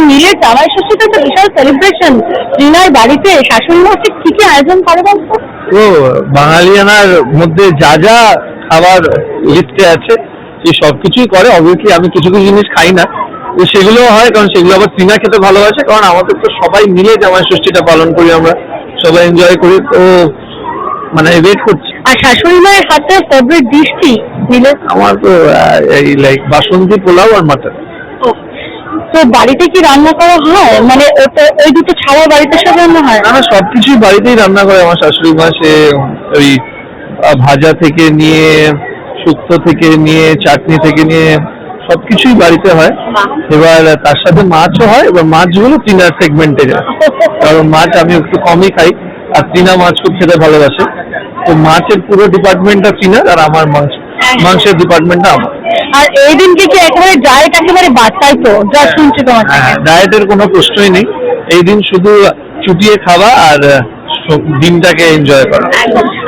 নীলের জামাই ষষ্ঠীতে তো বিশাল সেলিব্রেশন রিনার বাড়িতে শাশুড়ি মা ঠিক কি কি আয়োজন করে বলতো? তো বাঙালিয়ানার মধ্যে যা যা খাবার লিস্টে আছে এই সব কিছুই করে। অবভিয়াসলি আমি কিছু কিছু জিনিস খাই না। তো সেগুলো হয় কারণ সেগুলো আবার টিনা খেতে ভালোবাসে কারণ আমাদের তো সবাই মিলে জামাই ষষ্ঠীটা পালন করি আমরা। সবাই এনজয় করি। তো মানে ওয়েট করছি। আর শাশুড়ি মায়ের হাতে ফেভারিট ডিশ কি? নীলের আমার তো আহ, এই লাইক বাসন্তী পোলাও আর মাটন তো বাড়িতে কি রান্না করা হয়? মানে ওই দুটো ছাড়া বাড়িতে সব রান্না হয়? না সবকিছুই বাড়িতেই রান্না করে আমার শাশুড়ি মা। সে ওই ভাজা থেকে নিয়ে শুক্তো থেকে নিয়ে চাটনি থেকে নিয়ে সবকিছুই বাড়িতে হয়। এবার তার সাথে মাছও হয় এবার মাছগুলো তিনার সেগমেন্টে যায় কারণ মাছ আমি একটু কমই খাই আর তিনা মাছ খুব খেতে ভালোবাসে। তো মাছের পুরো ডিপার্টমেন্টটা তিনার আর আমার মাংস মাংসের ডিপার্টমেন্টটা আমার। আর এই দিনকে কি একেবারে ডায়েট একেবারে বাচ্চাই তো? যা শুনছি তোমার হ্যাঁ ডায়েটের কোনো প্রশ্নই নেই। এই দিন শুধু চুটিয়ে খাওয়া আর দিনটাকে এনজয় করা।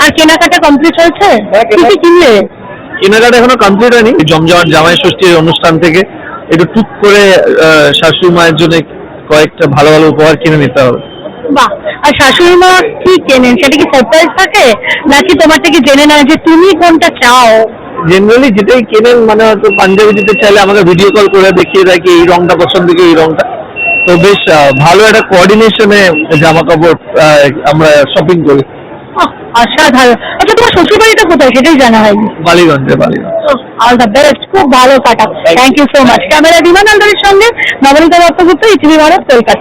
আর কেনাকাটা কমপ্লিট হয়েছে? কি কি কিনলে? কেনাকাটা এখনও কমপ্লিট হয়নি। জমজমাট জামাই ষষ্ঠীর অনুষ্ঠান থেকে একটু টুক করে শাশুড়ি মায়ের জন্য কয়েকটা ভালো ভালো উপহার কিনে নিতে হবে। বাহ! আর শাশুড়ি মা কি কেনেন? সেটা কি সারপ্রাইজ থাকে? নাকি তোমার থেকে জেনে নেয় যে তুমি কোনটা চাও? জেনারেলি যেটাই কেনেন মানে হয়তো পাঞ্জাবি দিতে চাইলে আমাকে ভিডিও কল করে দেখিয়ে দেয় কি এই রংটা পছন্দ কি এই রংটা। তো বেশ ভালো একটা কোঅর্ডিনেশনে জামা কাপড় আমরা শপিং করি। অসাধারণ। আচ্ছা তোমার শ্বশুর বাড়িটা কোথায়? সেটাই জানা হয়নি। বালিগঞ্জে বালিগঞ্জ। অল দ্য বেস্ট খুব ভালো কাটা thank you so much camera Biman আলদারের সঙ্গে নবনীতা দত্তগুপ্ত ইটিভি ভারত কলকাতা।